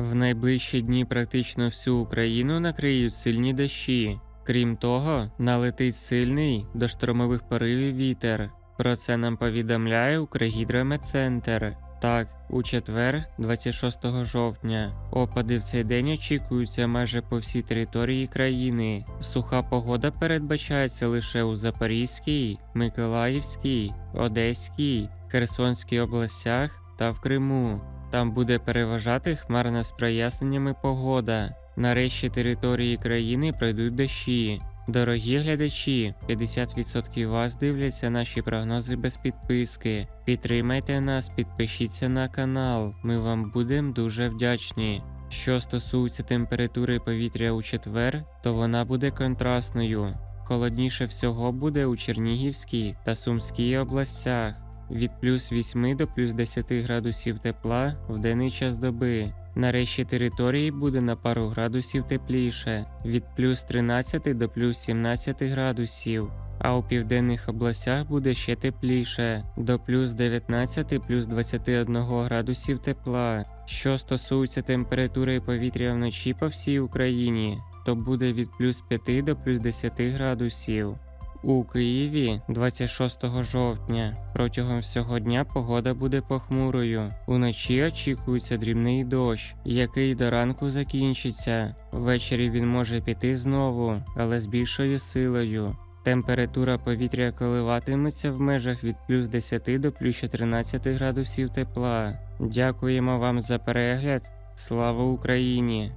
В найближчі дні практично всю Україну накриють сильні дощі. Крім того, налетить сильний до штормових поривів вітер. Про це нам повідомляє Укргідрометцентр. Так, у четвер, 26 жовтня, опади в цей день очікуються майже по всій території країни. Суха погода передбачається лише у Запорізькій, Миколаївській, Одеській, Херсонській областях та в Криму. Там буде переважати хмарна з проясненнями погода. На решті території країни пройдуть дощі. Дорогі глядачі, 50% вас дивляться наші прогнози без підписки. Підтримайте нас, підпишіться на канал. Ми вам будемо дуже вдячні. Що стосується температури повітря у четвер, то вона буде контрастною. Холодніше всього буде у Чернігівській та Сумській областях від плюс 8 до плюс 10 градусів тепла в денний час доби. На решті території буде на пару градусів тепліше від плюс 13 до плюс 17 градусів. А у південних областях буде ще тепліше до плюс 19 плюс 21 градусів тепла. Що стосується температури повітря вночі по всій Україні, то буде від плюс 5 до плюс 10 градусів. У Києві 26 жовтня протягом всього дня погода буде похмурою. Уночі очікується дрібний дощ, який до ранку закінчиться. Ввечері він може піти знову, але з більшою силою. Температура повітря коливатиметься в межах від плюс 10 до плюс 14 градусів тепла. Дякуємо вам за перегляд. Слава Україні!